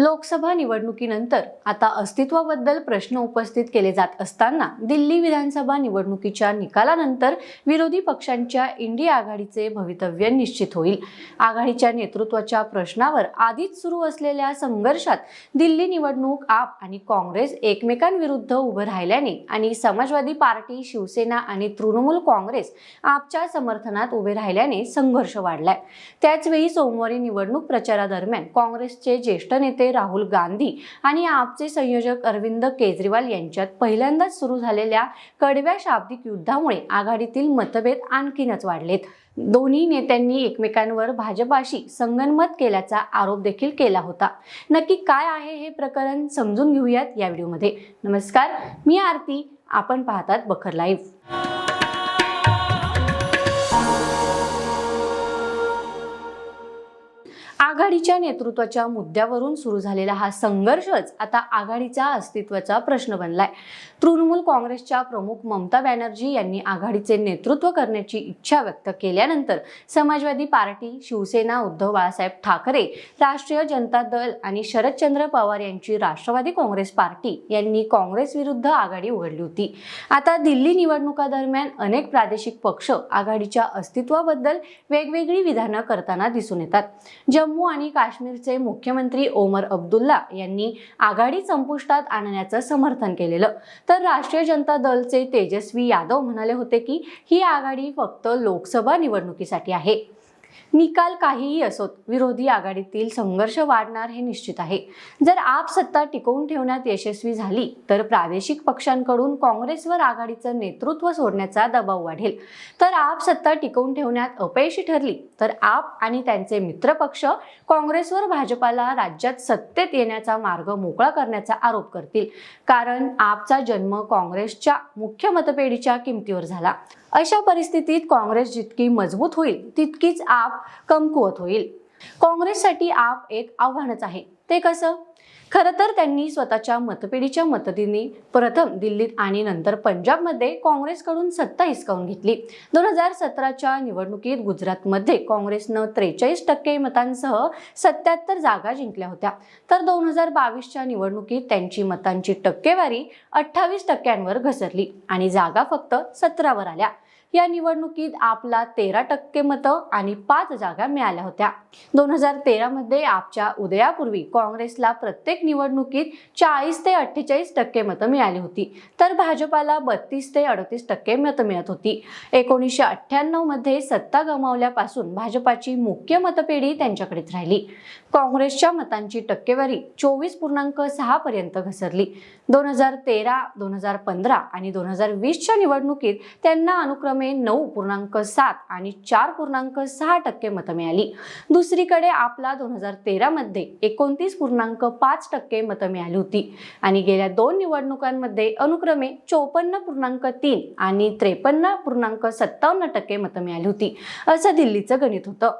लोकसभा निवडणुकीनंतर आता अस्तित्वाबद्दल प्रश्न उपस्थित केले जात असताना दिल्ली विधानसभा निवडणुकीच्या निकालानंतर विरोधी पक्षांच्या इंडिया आघाडीचे भवितव्य निश्चित होईल. आघाडीच्या नेतृत्वाच्या प्रश्नावर आधीच सुरू असलेल्या संघर्षात दिल्ली निवडणूक आप आणि काँग्रेस एकमेकांविरुद्ध उभं राहिल्याने आणि समाजवादी पार्टी शिवसेना आणि तृणमूल काँग्रेस आपच्या समर्थनात उभे राहिल्याने संघर्ष वाढलाय. त्याचवेळी सोमवारी निवडणूक प्रचारादरम्यान काँग्रेसचे ज्येष्ठ नेते राहुल गांधी आणि आपचे संयोजक अरविंद केजरीवाल यांच्यात पहिल्यांदाच सुरू झालेल्या कडव्या शाब्दिक युद्धामुळे आघाडीतील मतभेद आणखीनच वाढलेत. दोन्ही नेत्यांनी एकमेकांवर भाजपाशी संगनमत केल्याचा आरोप देखील केला होता. नक्की काय आहे हे प्रकरण समजून घेऊयात या व्हिडिओमध्ये. नमस्कार मी आरती. आपण पाहतात बखर लाईव्ह. आघाडीच्या नेतृत्वाच्या मुद्द्यावरून सुरू झालेला हा संघर्षच आता आघाडीचा अस्तित्वाचा प्रश्न बनलाय. तृणमूल काँग्रेसच्या प्रमुख ममता बॅनर्जी यांनी आघाडीचे नेतृत्व करण्याची इच्छा व्यक्त केल्यानंतर समाजवादी पार्टी शिवसेना उद्धव बाळासाहेब ठाकरे राष्ट्रीय जनता दल आणि शरदचंद्र पवार यांची राष्ट्रवादी काँग्रेस पार्टी यांनी काँग्रेस विरुद्ध आघाडी उघडली होती. आता दिल्ली निवडणुकादरम्यान अनेक प्रादेशिक पक्ष आघाडीच्या अस्तित्वाबद्दल वेगवेगळी विधानं करताना दिसून येतात. जम्मू आणि काश्मीरचे मुख्यमंत्री ओमर अब्दुल्ला यांनी आघाडी संपुष्टात आणण्याचं समर्थन केलेलं. तर राष्ट्रीय जनता दलचे तेजस्वी यादव म्हणाले होते की ही आघाडी फक्त लोकसभा निवडणुकीसाठी आहे. निकाल काहीही असोत विरोधी आघाडीतील संघर्ष वाढणार हे निश्चित आहे. जर आप सत्ता टिकवून ठेवण्यात यशस्वी झाली तर प्रादेशिक पक्षांकडून काँग्रेसवर आघाडीचं नेतृत्व सोडण्याचा दबाव वाढेल. तर आप सत्ता टिकवून ठेवण्यात अपयशी ठरली तर आप आणि त्यांचे मित्रपक्ष काँग्रेसवर भाजपाला राज्यात सत्तेत येण्याचा मार्ग मोकळा करण्याचा आरोप करतील. कारण आपचा जन्म काँग्रेसच्या मुख्य मतपेढीच्या किमतीवर झाला. अशा परिस्थितीत काँग्रेस जितकी मजबूत होईल तितकीच आप कमकुवत होईल. काँग्रेससाठी आप एक आव्हानच आहे. ते कसं? खरं तर त्यांनी स्वतःच्या मतपेढीच्या मदतीने प्रथम दिल्लीत आणि नंतर पंजाबमध्ये काँग्रेसकडून सत्ता हिसकावून घेतली. दोन हजार सतराच्या निवडणुकीत गुजरातमध्ये काँग्रेसनं त्रेचाळीस टक्के मतांसह सत्याहत्तर जागा जिंकल्या होत्या. तर दोन हजार बावीसच्या निवडणुकीत त्यांची मतांची टक्केवारी अठ्ठावीस टक्क्यांवर घसरली आणि जागा फक्त सतरावर आल्या. या निवडणुकीत आपला तेरा टक्के मतं आणि पाच जागा मिळाल्या होत्या. दोन हजार तेरामध्ये आपच्या उदयापूर्वी काँग्रेसला प्रत्येक निवडणुकीत चाळीस ते अठ्ठेचाळीस टक्के मतं मिळाली होती. तर भाजपाला बत्तीस ते अडतीस टक्के मतं मिळत होती. एकोणीसशे अठ्ठ्याण्णवमध्ये सत्ता गमावल्यापासून भाजपाची मुख्य मतपेढी त्यांच्याकडेच राहिली. काँग्रेसच्या मतांची टक्केवारी चोवीस पूर्णांक सहा पर्यंत घसरली. दोन हजार तेरा दोन हजार पंधरा आणि दोन हजार वीसच्या निवडणुकीत त्यांना अनुक्रम नऊ पूर्णांक सात आणि चार पूर्णांक सहा टक्के मतं मिळाली दुसरीकडे आपला दोन हजार तेरामध्ये एकोणतीस पूर्णांक पाच टक्के मतं मिळाली होती. आणि गेल्या दोन निवडणुकांमध्ये अनुक्रमे चोपन्न पूर्णांक तीन आणि त्रेपन्न पूर्णांक सत्तावन्न टक्के मतं मिळाली होती. असं दिल्लीचं गणित होतं.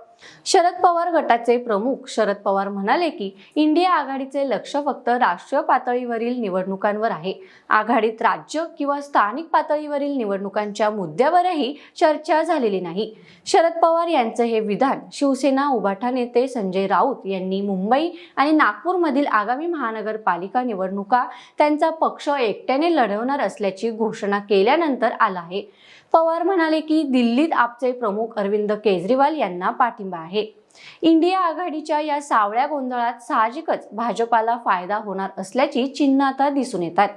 शरद पवार गटाचे प्रमुख शरद पवार म्हणाले की इंडिया आघाडीचे लक्ष फक्त राष्ट्रीय पातळीवरील निवडणुकांवर आहे. आघाडीत राज्य किंवा स्थानिक पातळीवरील निवडणुकांच्या मुद्द्यावरही चर्चा झालेली नाही. शरद पवार यांचं हे विधान शिवसेना उभाठा नेते संजय राऊत यांनी मुंबई आणि नागपूरमधील आगामी महानगरपालिका निवडणुका त्यांचा पक्ष एकट्याने लढवणार असल्याची घोषणा केल्यानंतर आला आहे. पवार म्हणाले की दिल्लीत आपचे प्रमुख अरविंद केजरीवाल यांना पाठिंबा आहे. इंडिया आघाडीच्या या सावळ्या गोंधळात साहजिकच भाजपाला फायदा होणार असल्याची चिन्ह आता दिसून येतात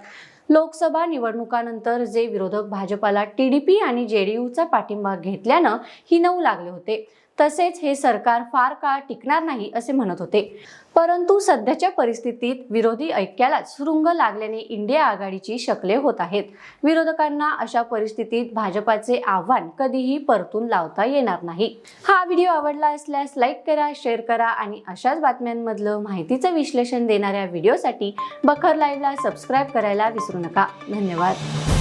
लोकसभा निवडणुकानंतर जे विरोधक भाजपाला टीडीपी आणि जेडीयूचा पाठिंबा घेतल्यानं हिनवू लागले होते. तसेच हे सरकार फार काळ टिकणार नाही असे म्हणत होते. परंतु सध्याच्या परिस्थितीत विरोधी ऐक्याला सुरुंग लागल्याने इंडिया आघाडीची शकले होत आहेत. विरोधकांना अशा परिस्थितीत भाजपाचे आव्हान कधीही परतून लावता येणार नाही. हा व्हिडिओ आवडला असल्यास लाईक करा शेअर करा आणि अशाच बातम्यांमधलं माहितीचं विश्लेषण देणाऱ्या व्हिडिओसाठी बखर लाईव्हला सबस्क्राईब करायला विसरू नका. धन्यवाद.